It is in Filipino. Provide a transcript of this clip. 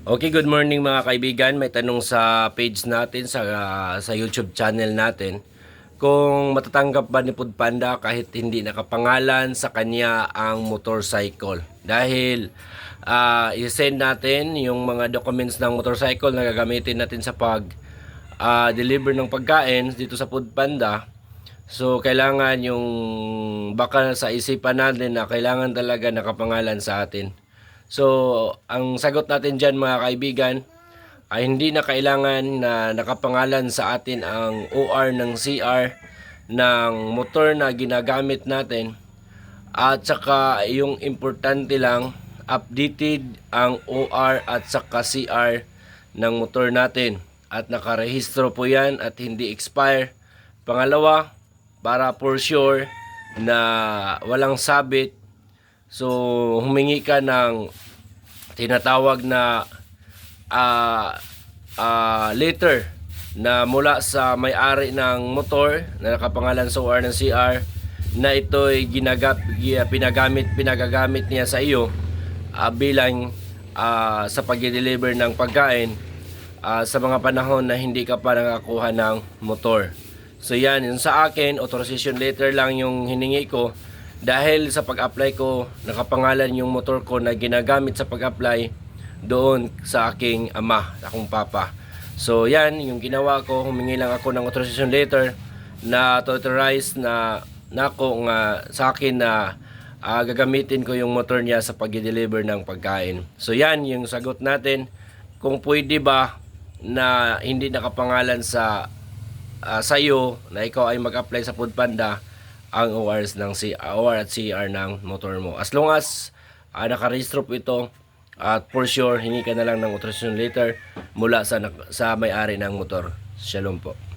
Okay, good morning mga kaibigan. May tanong sa page natin sa ah, sa YouTube channel natin kung matatanggap ba ni Food kahit hindi nakapangalan sa kanya ang motorcycle. Dahil ah, i-send natin yung mga documents ng motorcycle na gagamitin natin sa pag ah, deliver ng pagkain dito sa Food. So, kailangan yung baka sa isipan natin na kailangan talaga nakapangalan sa atin. So, ang sagot natin dyan mga kaibigan ay hindi na kailangan na nakapangalan sa atin ang OR ng CR ng motor na ginagamit natin at saka yung importante lang updated ang OR at saka CR ng motor natin at nakarehistro po yan at hindi expire. Pangalawa, para for sure na walang sabit So, humingi ka ng tinatawag na ah ah, letter na mula sa may-ari ng motor na nakapangalan sa OR ng CR na ito'y ginagap, gi- pinagamit, pinagagamit niya sa iyo ah, bilang ah, sa pag-deliver ng pagkain ah, sa mga panahon na hindi ka pa nakakuha ng motor. So yan, yung sa akin, authorization letter lang yung hiningi ko dahil sa pag-apply ko, nakapangalan yung motor ko na ginagamit sa pag-apply doon sa aking ama, akong papa. So yan, yung ginawa ko, humingi lang ako ng authorization letter na authorize na nako nga sa akin na ah, gagamitin ko yung motor niya sa pag-deliver ng pagkain. So yan, yung sagot natin. Kung pwede ba na hindi nakapangalan sa ah, sa iyo na ikaw ay mag-apply sa Food Panda ang ORs ng C, OR at CR ng motor mo. As long as uh, nakarehistro po ito at for sure hingi ka na lang ng authorization letter mula sa sa may-ari ng motor. Shalom po.